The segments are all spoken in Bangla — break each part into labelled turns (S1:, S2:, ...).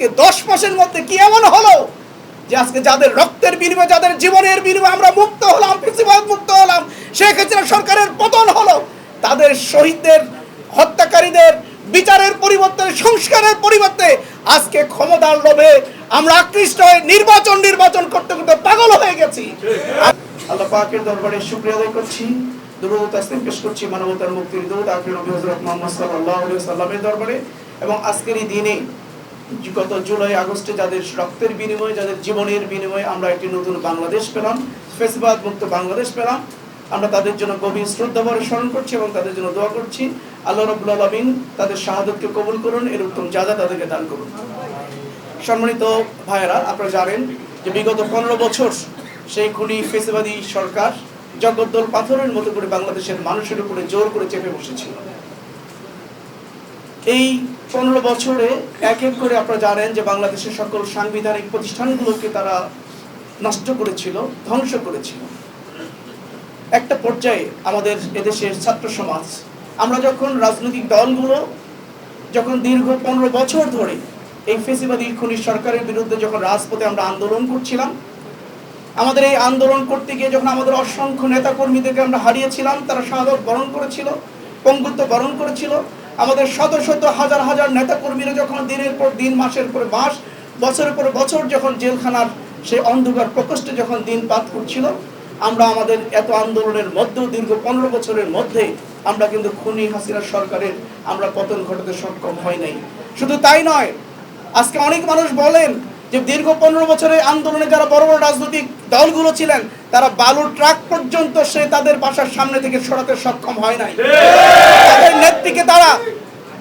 S1: আজকে দশ মাসের মধ্যে কি এমন হলো যে আজকে যাদের রক্তের বিনিময়ে, যাদের জীবনের বিনিময়ে আমরা মুক্ত হলাম ফেসিবাদ মুক্ত হলাম হাসিনা সরকারের পতন হলো, তাদের শহীদদের, হত্যাকারীদের, বিচারের পরিবর্তে, সংস্কারের পরিবর্তে আজকে ক্ষমতার লোভে আমরা আকৃষ্ট হয়ে নির্বাচন নির্বাচন করতে করতে পাগল হয়ে গেছি। আল্লাহ পাকের দরবারে শুকরিয়া আদায় করছি দুরূহ তাসলিম পেশ করছি মানবতার মুক্তির দূত আখির নবী হযরত মুহাম্মদ সাল্লাল্লাহু আলাইহি দরবারে। এবং আজকের এই দিনে গত জুলাই, আগস্টে যাদের রক্তের বিনিময়ে, যাদের জীবনের বিনিময়ে আমরা একটি নতুন বাংলাদেশ পেলাম ফেসবাদ মুক্ত বাংলাদেশ পেলাম, আমরা তাদের জন্য গভীর শ্রদ্ধা ভরে স্মরণ করছি এবং তাদের জন্য দোয়া করছি। আল্লাহ রবুল আলমিন তাদের শাহাদতকে কবুল করুন, এর উত্তম যাজা তাদেরকে দান করুন। সম্মানিত ভাইয়েরা, আপনারা জানেন যে বিগত পনেরো বছর সেই খুনি ফেসিবাদী সরকার জগদ্দল পাথরের মতো করে বাংলাদেশের মানুষের উপরে জোর করে চেপে বসেছিল। এই পনেরো বছরে এক এক করে আপনারা জানেন যে বাংলাদেশের সকল সাংবিধানিক প্রতিষ্ঠানগুলোকে তারা নষ্ট করেছিল, ধ্বংস করেছিল। একটা পর্যায়ে আমাদের এদেশের ছাত্র সমাজ, আমরা যখন রাজনৈতিক দলগুলো যখন দীর্ঘ পনেরো বছর ধরে এই ফেসিবাদী খুনি সরকারের বিরুদ্ধে যখন রাজপথে আমরা আন্দোলন করছিলাম, আমাদের এই আন্দোলন করতে গিয়ে যখন আমাদের অসংখ্য নেতা কর্মীদেরকে আমরা হারিয়েছিলাম, তারা শাহাদত বরণ করেছিল, পঙ্গুত্ব বরণ করেছিল আমাদের শত শত হাজার হাজার নেতা কর্মীরা যখন দিনের পর দিন, মাসের পর মাস, বছরের পর বছর যখন জেলখানার সেই অন্ধকার প্রকোষ্ঠে যখন দিন পাত করছিল, আমরা আমাদের এত আন্দোলনের মধ্যেও দীর্ঘ পনেরো বছরের মধ্যে আমরা কিন্তু খুনি হাসিনা সরকারের আমরা পতন ঘটাতে সক্ষম হয় নাই। শুধু তাই নয়, আজকে অনেক মানুষ বলেন যে দীর্ঘ পনেরো বছরের আন্দোলনে যারা বড় বড় রাজনৈতিক দলগুলো ছিলেন, তারা বালুর ট্রাক পর্যন্ত সে তাদের বাসার সামনে থেকে সরাতে সক্ষম হয় নাই। তাদের নেত্রীকে তারা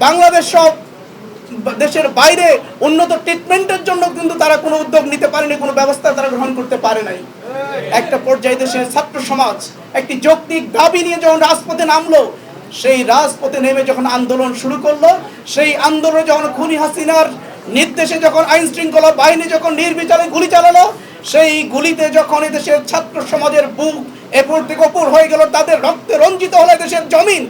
S1: বাংলাদেশ সব দেশের বাইরে উন্নত ট্রিটমেন্টের জন্য কিন্তু তারা কোনো উদ্যোগ নিতে পারেনি, কোনো ব্যবস্থা তারা গ্রহণ করতে পারে নাই। একটা পর্যায়ে দেশের ছাত্র সমাজ একটি যৌক্তিক দাবি নিয়ে যখন রাজপথে নামলো, সেই রাজপথে নেমে যখন আন্দোলন শুরু করল, সেই আন্দোলনে যখন খুনি হাসিনার নির্দেশে যখন আইন শৃঙ্খলা বাহিনী যখন নির্বিচারে গুলি চালালো সেই গুলিতে যখন দেশের ছাত্র সমাজের বুক এপর থেকে ওপর হয়ে গেল, তাদের রক্তে রঞ্জিত হলো দেশের জমিন,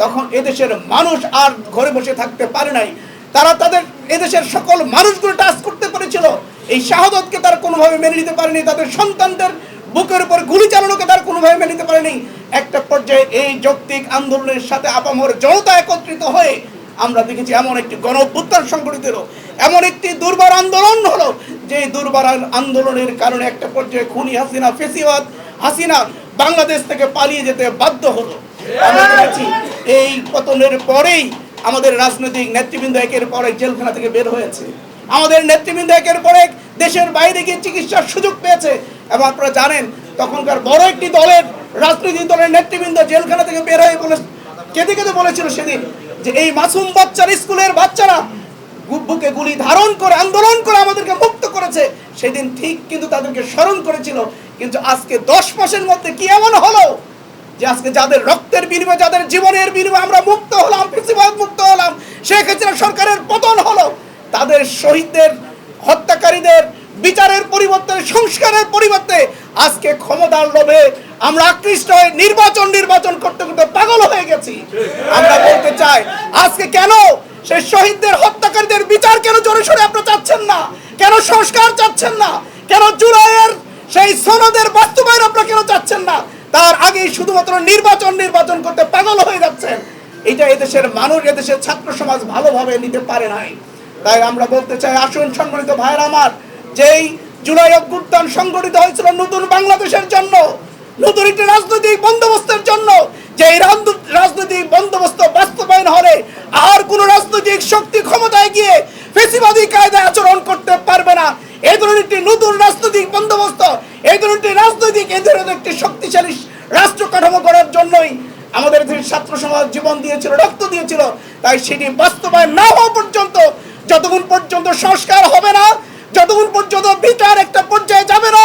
S1: তখন এদেশের মানুষ আর ঘরে বসে থাকতে পারে নাই। তারা তাদের এদেশের সকল মানুষগুলো টাচ করতে পেরেছিল। এই শাহাদতকে তারা কোনোভাবে মেনে নিতে পারেনি, তাদের সন্তানদের বুকের উপর গুলি চালানোকে তারা কোনোভাবে মেনে নিতে পারেনি। একটা পর্যায়ে এই যৌক্তিক আন্দোলনের সাথে আপামর জনতা একত্রিত হয়ে আমরা দেখেছি, এমন একটি গণ অভ্যুত্থান সংগঠিত এমন একটি দুর্বার আন্দোলন হলো যে দুর্বার আন্দোলনের কারণে একটা পর্যায়ে খুনি হাসিনা ফেসিবাদ, হাসিনা বাংলাদেশ থেকে পালিয়ে যেতে বাধ্য হলো। এই পতনের পরেই আমাদের রাজনৈতিক নেতৃবৃন্দ একের পর জেলখানা থেকে বের হয়েছে। আমাদের নেতৃবৃন্দ একের পর দেশের বাইরে গিয়ে চিকিৎসার সুযোগ পেয়েছে। এবং আপনারা জানেন, তখনকার বড় একটি দলের, রাজনৈতিক দলের নেতৃবৃন্দ জেলখানা থেকে বের হয়ে বলে কেঁদে কেঁদে বলেছিল সেদিন যে এই মাসুম বাচ্চার স্কুলের বাচ্চারা বুকে গুলি ধারণ করে, আন্দোলন করে আমাদেরকে মুক্ত করেছে। সেদিন ঠিক কিন্তু তাদেরকে স্মরণ করেছিল। কিন্তু আজকে দশ মাসের মধ্যে কি এমন হলো যে আজকে যাদের রক্তের বিনিময়ে, যাদের জীবনের বিনিময়ে আমরা মুক্ত হলাম ফেসিবাদ মুক্ত হলাম হাসিনা সরকারের পতন হলো। তাদের শহীদদের, হত্যাকারীদের, বিচারের পরিবর্তে, সংস্কারের পরিবর্তে আজকে ক্ষমতার লোভে আমরা আকৃষ্ট হয়ে নির্বাচন নির্বাচন করতে করতে পাগল হয়ে গেছি। আমরা বলতে চাই, আজকে কেন সেই শহীদদের হত্যাকারীদের বিচার কেন জোরে সোরে আপনারা চাচ্ছেন না? কেন সংস্কার চাচ্ছেন না? কেন জুলাইয়ের সেই সনদের বাস্তবায়ন আপনারা কেন চাচ্ছেন না? তার আগেই শুধুমাত্র নির্বাচন নির্বাচন করতে পাগল হয়ে যাচ্ছেন। এটা এদেশের মানুষ, এদেশের ছাত্র সমাজ ভালোভাবে নিতে পারে নাই। তাই আমরা বলতে চাই, আসুন সম্মানিত ভাইয়ের আমার, যেই জুলাই অভ্যুত্থান সংগঠিত হয়েছিল নতুন বাংলাদেশের জন্য, নতুন একটি রাজনৈতিক বন্দোবস্তের জন্য যে এই রাজনৈতিক বন্দোবস্ত বাস্তবায়ন হলে আর কোন রাজনৈতিক শক্তি ক্ষমতায় গিয়ে ফেসিবাদী কায়দায় আচরণ করতে পারবে না। এই ধরনের একটি নতুন রাজনৈতিক বন্দোবস্ত এই ধরনের একটি রাজনৈতিক এই ধরনের একটি শক্তিশালী রাষ্ট্র কাঠামো করার জন্যই আমাদের ছাত্র সমাজ জীবন দিয়েছিল, রক্ত দিয়েছিল, তাই সেটি বাস্তবায়ন না হওয়া পর্যন্ত, যতক্ষণ পর্যন্ত সংস্কার হবে না, যতক্ষণ পর্যন্ত বিচার একটা পর্যায়ে যাবে না,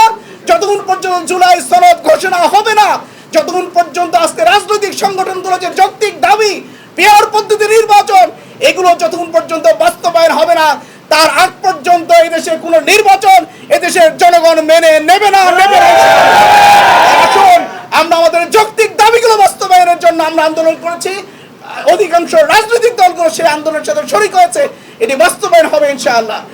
S1: যতক্ষণ পর্যন্ত জুলাই সনদ ঘোষণা হবে না, যতক্ষণ পর্যন্ত আজকে সংগঠনগুলো যে যৌক্তিক দাবি পেয়ার পদ্ধতি নির্বাচন, এগুলো যতক্ষণ পর্যন্ত বাস্তবায়ন হবে না, তার আগ পর্যন্ত এদেশে কোনো নির্বাচন এদেশের জনগণ মেনে নেবে না নেবে না। আমরা আমাদের যৌক্তিক দাবিগুলো বাস্তবায়নের জন্য আমরা আন্দোলন করেছি। অধিকাংশ রাজনৈতিক দলগুলো সেই আন্দোলনের সাথে শরিক হয়েছে। এটি বাস্তবায়ন হবে ইনশাআল্লাহ।